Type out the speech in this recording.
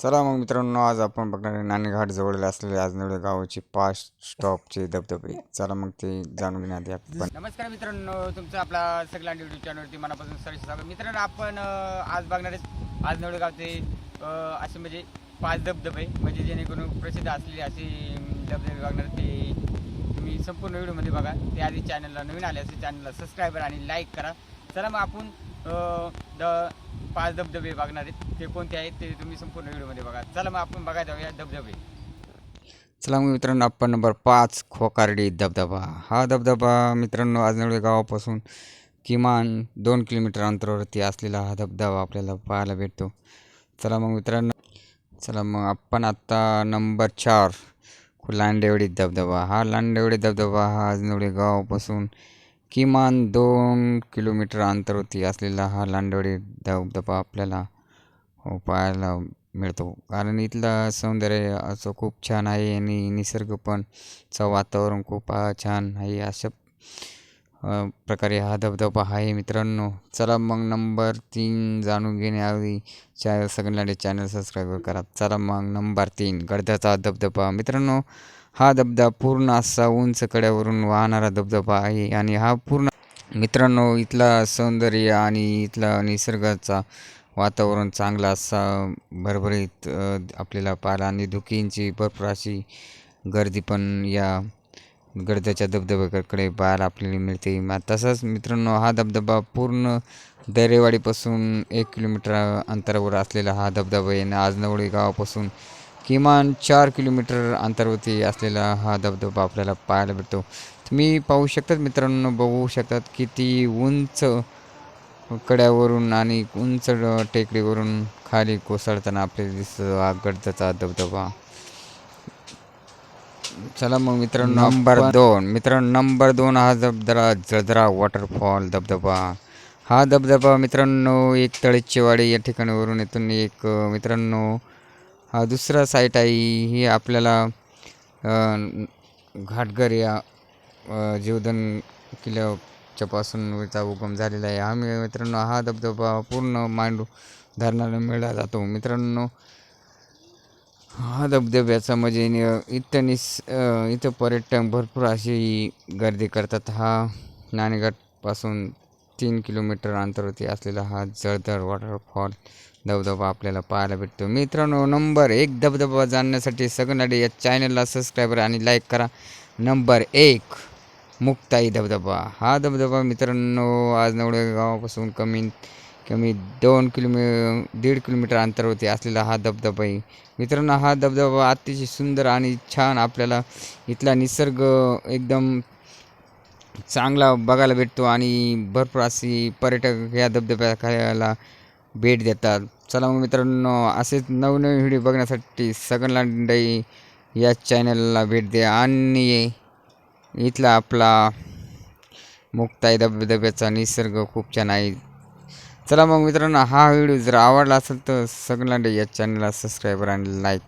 चला मग मित्रांनो आज आपण बघणार आहे नाणेघाट जवळ असलेले आजनवडे गावाचे पाच स्टॉपचे धबधबे. चला मग ते जाणून घेण्यात आपण. नमस्कार मित्रांनो तुमचं आपला सगळ्या युट्यूब चॅनलवरती मनापासून सरस स्वागत. मित्रांनो आपण आज बघणार आहे आजनवडे गावचे असे म्हणजे पाच धबधबे म्हणजे जेणेकरून प्रसिद्ध असलेले असे धबधबे बघणार ते तुम्ही संपूर्ण व्हिडिओमध्ये बघा. ते आधी चॅनलला नवीन आले असेल चॅनलला सबस्क्राईब आणि लाईक करा. चला मग आपण द पाच धबधबे बघणार आहेत. ते कोणते आहेत ते तुम्ही संपूर्ण व्हिडिओमध्ये बघा. चला मग आपण बघायला जाऊया धबधबे. चला मग मित्रांनो आपण नंबर पाच खोकार्डी धबधबा. हा धबधबा मित्रांनो आजनवडे गावापासून किमान दोन किलोमीटर अंतरावरती असलेला हा धबधबा आपल्याला पाहायला भेटतो. चला मग मित्रांनो चला मग आपण आत्ता नंबर चार लांडेवडी धबधबा. हा लांडेवडी धबधबा हा आजनवडे गावापासून किमान दोन किलोमीटर अंतरवरती असलेला हा लांडेवडी धबधबा आपल्याला हो, पाहायला मिळतो. कारण इथलं सौंदर्य असं खूप छान आहे आणि निसर्ग पण चं वातावरण खूप छान आहे. अशा प्रकारे हा धबधबा आहे मित्रांनो. चला मग नंबर तीन जाणून घेण्याआधी चॅनल सगळ्यांना चॅनल सबस्क्राईब करा. चला मग नंबर तीन गडद्याचा धबधबा. मित्रांनो हा धबधबा पूर्ण असा उंच कड्यावरून वाहणारा धबधबा आहे आणि हा पूर्ण मित्रांनो इथला सौंदर्य आणि इथला निसर्गाचा वातावरण चांगला असा भरभरीत आपल्याला पाहायला आणि धुकींची भरपूर अशी गर्दी पण या गडद्याच्या धबधब्याकडे पाहायला आपल्याला मिळते. तसंच मित्रांनो हा धबधबा पूर्ण दरेवाडीपासून एक किलोमीटर अंतरावर असलेला हा धबधबा आहे. आणि आजनवडी गावापासून किमान चार किलोमीटर अंतरावरती असलेला हा धबधबा आपल्याला पाहायला भेटतो. तुम्ही पाहू शकतात मित्रांनो बघू शकतात किती उंच कड्यावरून आणि उंच टेकडीवरून खाली कोसळताना आपल्याला दिसतो हा गडदाचा धबधबा. चला मग मित्रांनो नंबर दोन. मित्रांनो नंबर दोन हा धबधबा जळदरा वॉटरफॉल धबधबा. हा धबधबा मित्रांनो एक तळेचीवाडी या ठिकाणावरून इथून एक मित्रांनो हा दुसरा साईट आहे ही आपल्याला घाटघर या अ, जीवधन किल्ल्याच्या पासून याचा उगम झालेला आहे. हा मी- मित्रांनो हा धबधबा पूर्ण मांडू धरणाला मिळला जातो. मित्रांनो हा धबधब्याचा म्हणजे इथं निस इथं पर्यटक भरपूर अशी गर्दी करतात. हा नाणेघाटपासून तीन किलोमीटर अंतरावरती असलेला हा जळधर वॉटरफॉल धबधबा आपल्याला पाहायला भेटतो. मित्रांनो नंबर एक धबधबा जाणण्यासाठी सगळ्यांना या चॅनलला सबस्क्राईबर आणि लाईक करा. नंबर एक मुक्ताई धबधबा. हा धबधबा मित्रांनो आज नवडे गावापासून कमी कमी दोन किलोमी दीड किलोमीटर अंतरावरती असलेला हा धबधबा आहे मित्रांनो हा धबधबा अतिशय सुंदर आणि छान आपल्याला इथला निसर्ग एकदम चांगला बघायला भेटतो आणि भरपूर अशी पर्यटक या धबधब्याला भेट देतात. चला मग मित्रांनो असेच नवनवीन व्हिडिओ बघण्यासाठी सगळ्यांना या चॅनलला भेट द्या. आणि इथला आपला मुक्ताई धबधब्याचा निसर्ग खूप छान आहे. चला मग मित्रांनो हा व्हिडिओ जर आवडला असेल तर सगळ्यांना या चॅनलला सबस्क्राईबर आणि लाईक